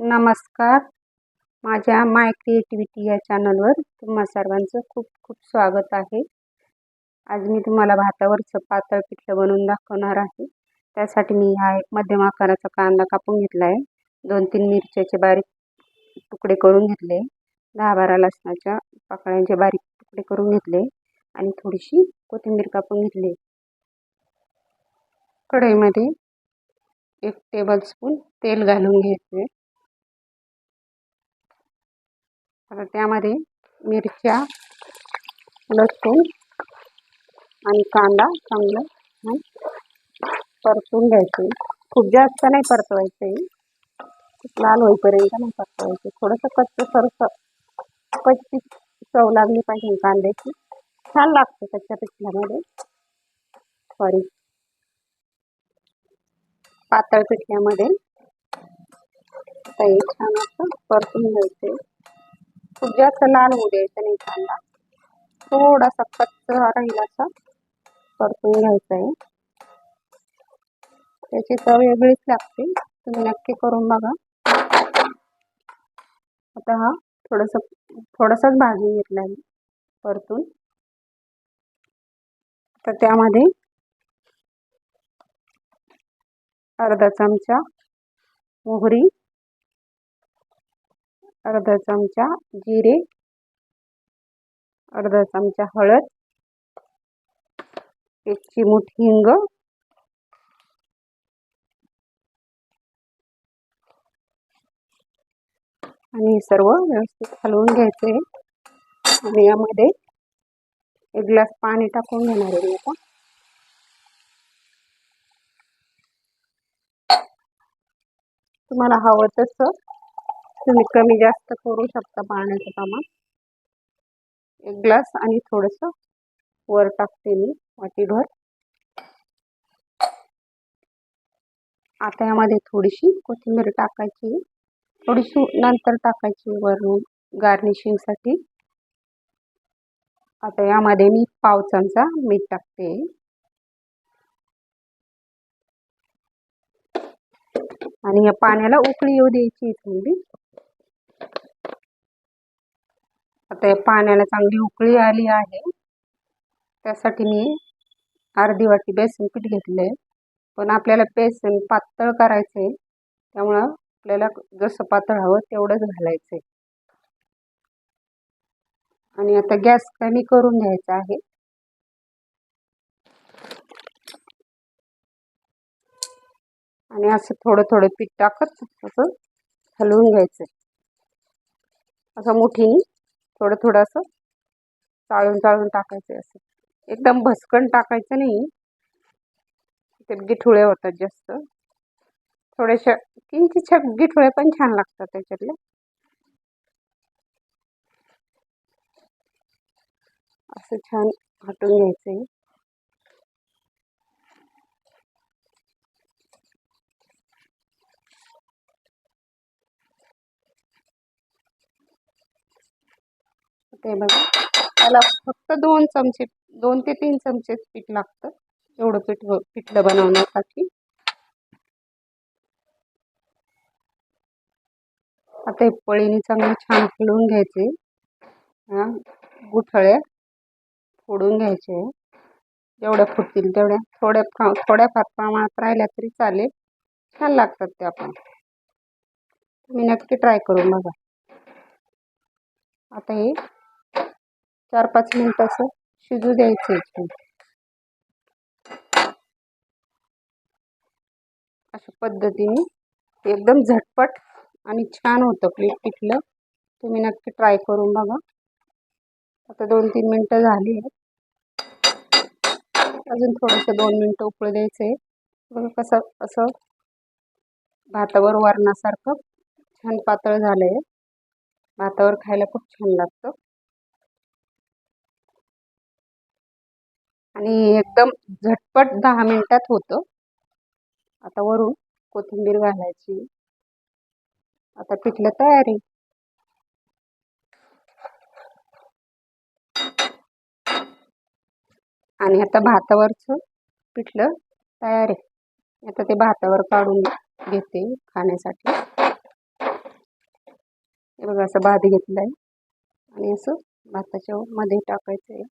नमस्कार. माझ्या माय क्रिएटिव्हिटी या चॅनलवर तुम्हा सर्वांचं खूप खूप स्वागत आहे. आज मी तुम्हाला भातावरचं पातळ पिठलं बनवून दाखवणार आहे. त्यासाठी मी हा एक मध्यम आकाराचा कांदा कापून घेतला आहे दोन तीन मिरच्याचे बारीक तुकडे करून घेतले. दहा बारा लसणाच्या पाकळ्यांचे बारीक तुकडे करून घेतले आणि थोडीशी कोथिंबीर कापून घेतली. कढईमध्ये एक टेबलस्पून तेल घालून घेतले आता त्यामध्ये मिरच्या लसूण आणि कांदा चांगलं परतून घ्यायचे. खूप जास्त नाही परतवायचे. खूप लाल होईपर्यंत नाही परतवायचे. थोडंसं कच्चं सरसं कच्ची चव लागली पाहिजे कांद्याची. छान लागते कच्च्या पिठल्यामध्ये. सॉरी. पातळ पिठल्यामध्ये ते छान असं परतून घ्यायचे. खूप जास्त लाल होऊ द्यायचं नाही कांदा थोडासा कच्चा राहील असा. परतून घ्यायचा आहे त्याची चव वेगळीच लागते. तुम्ही नक्की करून बघा. आता हा थोडस थोडासाच भाजून घेतला आहे परतून. तर त्यामध्ये अर्धा चमचा मोहरी अर्धा चमचा जिरे अर्धा चमचा हळद एक चिमूट हिंग आणि सर्व व्यवस्थित हलवून घ्यायचे आणि यामध्ये एक ग्लास पाणी टाकून घेणार आहे आता. तुम्हाला हवं तसं तुम्ही कमी जास्त करू शकता पाण्याचं प्रमाण. एक ग्लास आणि थोडंसं वर टाकते मी वाटीभर. आता यामध्ये थोडीशी कोथिंबीर टाकायची. थोडीशी नंतर टाकायची वरून गार्निशिंगसाठी आता यामध्ये मी पाव चमचा मीठ टाकते. आणि या पाण्याला उकळी येऊ द्यायची थोडी. आता या पाण्याला चांगली उकळी आली आहे. त्यासाठी मी अर्धी वाटी बेसन पीठ घेतलं आहे पण आपल्याला बेसन पातळ करायचं आहे त्यामुळं आपल्याला जसं पातळ हवं तेवढंच घालायचं आहे आणि आता गॅस कमी करून घ्यायचा आहे. आणि असं थोडं थोडं पीठ टाकत असं हलवून घ्यायचं असं मुठीने थोडं थोडं असं चाळून चाळून टाकायचं असं. एकदम भसकण टाकायचं नाही. ते गिठुळे होतात जास्त. थोड्याशा किंचितशा गिठुळे पण छान लागतात त्याच्यातले. असं छान हटून घ्यायचं आहे ते बघा. त्याला फक्त दोन चमचे दोन ते तीन चमचे पीठ लागतं. एवढं पीठ पिठलं बनवण्यासाठी. आता हे पळीने चांगलं छान फुलवून घ्यायचे. गुठळ्या फोडून घ्यायचे. जेवढ्या फुटतील तेवढ्या. थोड्या थोड्याफार प्रमाणात राहिल्या तरी चालेल. छान लागतात ते आपण तुम्ही नक्की ट्राय करून बघा. आता हे चार पाच मिनिट असं शिजू द्यायचं छान अशा पद्धतीने एकदम झटपट आणि छान होतं प्लेट पिठलं. तुम्ही नक्की ट्राय करून बघा. आता दोन तीन मिनटं झाली अजून थोडंसं दोन मिनटं उकळू द्यायचं आहे. बघा कसं असं भातावर वरणासारखं छान पातळ झालं आहे भातावर खायला खूप छान लागतं. आणि एकदम झटपट दहा मिनिटात होतं. आता वरून कोथिंबीर घालायची. आता पिठलं तयारी आणि आता भातावरचं पिठलं तयार आहे. आता ते भातावर काढून घेते खाण्यासाठी. बघा असं भात घेतलाय. आणि असं भाताच्या मध्ये टाकायचं आहे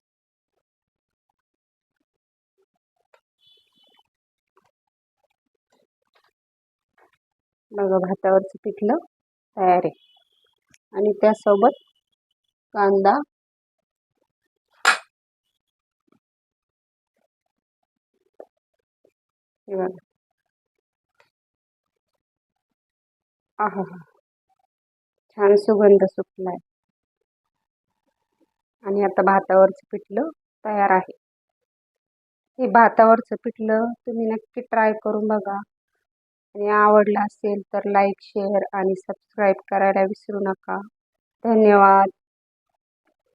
बघा भातावरचं पिठलं तयार आहे. आणि त्यासोबत कांदा हे बघा. आहा छान सुगंध सुटलाय. आणि आता भातावरचं पिठलं तयार आहे. हे भातावरचं पिठलं तुम्ही नक्की ट्राय करून बघा. आणि आवडला असेल तर लाईक शेअर आणि सबस्क्राईब करायला विसरू नका. धन्यवाद.